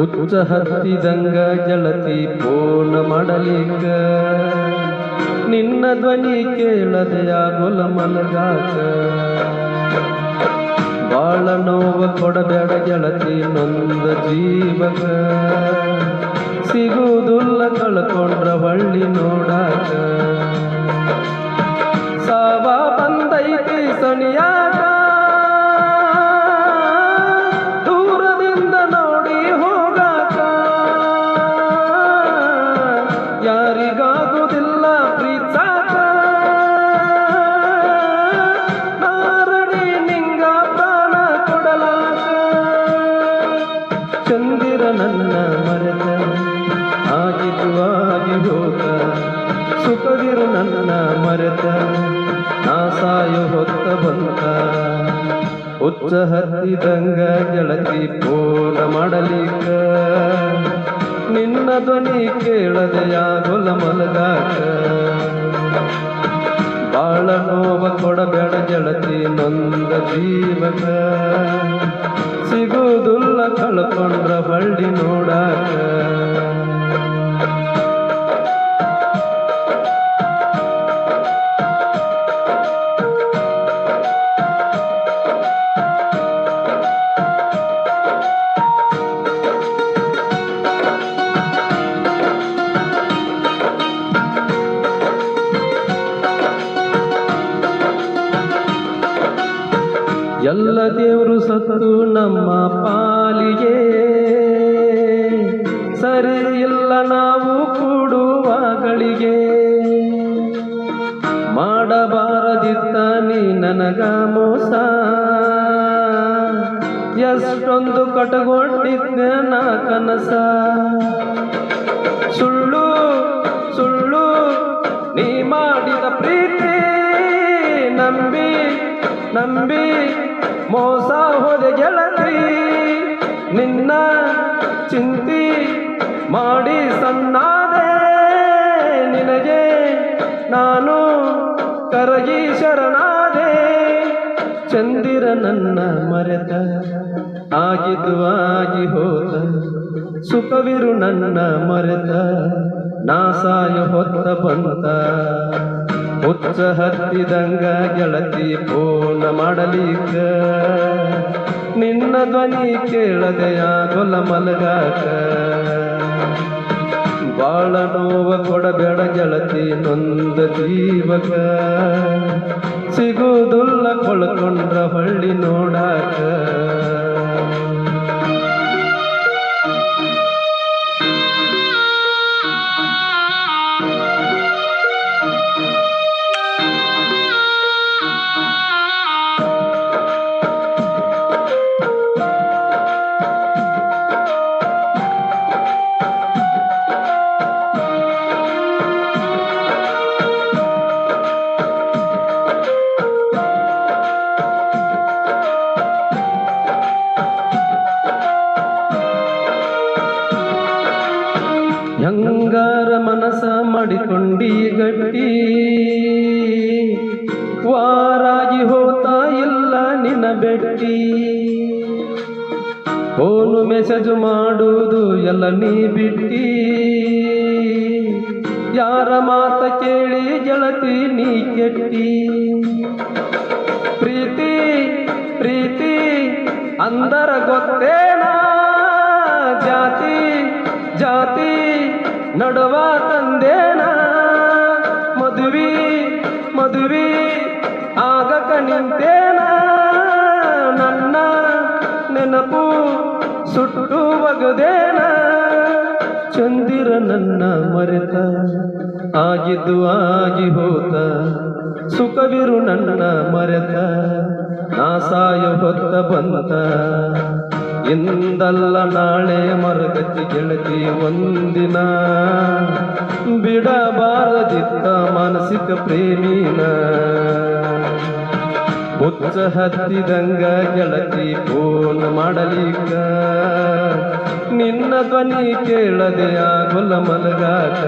ಹುಚ್ಚ ಹತ್ತಿದಂಗ ಗೆಳತಿ ಪೂರ್ಣ ಮಾಡಲಿಕ್ಕ. ನಿನ್ನ ಧ್ವನಿ ಕೇಳದೆಯ ಗೊಲ ಮಲಗಾಕ ಬಾಳ ನೋವು ಕೊಡಬೇಡ ಗೆಳತಿ, ನೊಂದ ಜೀವಕ. ಸಿಗುವುದಿಲ್ಲ ಕಳ್ಕೊಂಡ್ರ ಹಳ್ಳಿ ನೋಡಾಕ. ಹೋಗ ಸುಖವಿರು ನನ್ನ ಮರೆತ, ನಾ ಸಾಯೋ ಹೊತ್ತ ಬಂತ. ಉಚ್ಚ ಹತ್ತಿದಂಗ ಗೆಳತಿ ಪೋಲ ಮಾಡಲಿಕ್ಕ, ನಿನ್ನ ಧ್ವನಿ ಕೇಳದೆಯ ಗೊಲ ಮಲಗಾಕ. ಬಾಳ ನೋವ ಕೊಡಬೇಡ ಗೆಳತಿ ನೊಂದ ಜೀವಕ, ಸಿಗುವುದುಲ್ಲ ಕಳ್ಕೊಂಡ್ರ ಬಳ್ಳಿ ನೋಡಾಕ ಎಲ್ಲ ದೇವರು ಸತ್ತು ನಮ್ಮ ಪಾಲಿಗೆ. ಸರಿ ಇಲ್ಲ ನಾವು ಕೂಡುವಾಗಳಿಗೆ. ಮಾಡಬಾರದಿತ್ತ ನೀ ನನಗ ಮೋಸ. ಎಷ್ಟೊಂದು ಕಟಗೊಂಡಿದ್ದೆ ನಾ ಕನಸ. ಸುಳ್ಳು ಸುಳ್ಳು ನೀ ಮಾಡಿದ ಪ್ರೀತಿ ನಂಬಿ ನಂಬಿ ನಿನ್ನ ಚಿಂತಿ ಮಾಡಿ ಸಣ್ಣಾದೆ ನಿನಗೆ ನಾನು ಕರಗಿ ಶರಣಾದೆ. ಚಂದಿರ ನನ್ನ ಮರೆತ ಆಗಿದ್ದು ಆಗಿ ಹೋದ, ಸುಖವಿರು ನನ್ನ ಮರೆತ, ನಾಸಾಯ ಹೊತ್ತ ಬಂತ. ಹುಚ್ಚ ಹತ್ತಿದಂಗ ಗೆಳತಿ ಪೂರ್ಣ ಮಾಡಲಿಕ್ಕ. ಧ್ವನಿ ಕೇಳದೆಯ ಗೊಲ ಮಲಗಾಕ? ಬಾಳ ನೋವ ಕೊಡಬೇಡ ಗೆಳತಿ ನೊಂದ ಜೀವಕ. ಸಿಗುವುದುಲ್ಲ ಕೊಳ್ಕೊಂಡ್ರ ಹಳ್ಳಿ ನೋಡಾಕ. ಹೆಂಗಾರ ಮನಸ ಮಾಡಿಕೊಂಡಿ ಗಟ್ಟಿ. ವಾರಾಗಿ ಹೋತಾ ಇಲ್ಲ ನಿನ್ನ ಬೆಟ್ಟಿ. ಫೋನು ಮೆಸೇಜ್ ಮಾಡುವುದು ಎಲ್ಲ ನೀ ಬಿಟ್ಟಿ. ಯಾರ ಮಾತ ಕೇಳಿ ಜಳತಿ ನೀ ಕೆಟ್ಟಿ. ಪ್ರೀತಿ ಪ್ರೀತಿ, ಅಂದರ ಗೊತ್ತೇನಾ? ಜಾತಿ ಜಾತಿ ನಡುವ ತಂದೇನ. ಮದುವಿ ಮದುವಿ ಆಗಕ ನಿಂತೇನ. ನನ್ನ ನೆನಪು ಸುಟ್ಟು ಬಗದೇನ ಚಂದಿರ ನನ್ನ ಮರೆತ, ಆಗಿದ್ದು ಆಗಿ ಹೋತ. ಸುಖವಿರು ನನ್ನ ಮರೆತ ಆಸಾಯ ಹೊತ್ತ ಬಂತ. ಇಂದಲ್ಲ ನಾಳೆ ಮರಗತಿ ಗೆಳತಿ ಒಂದಿನ. ಬಿಡಬಾರದಿತ್ತ ಮಾನಸಿಕ ಪ್ರೇಮಿನ. ಹುಚ್ಚ ಹತ್ತಿದಂಗ ಗೆಳತಿ ಫೋನ್ ಮಾಡಲಿಕ್ಕ ನಿನ್ನ ಧ್ವನಿ ಕೇಳದೆ ಆಗುಲ್ಲ ಮಲಗಾಕ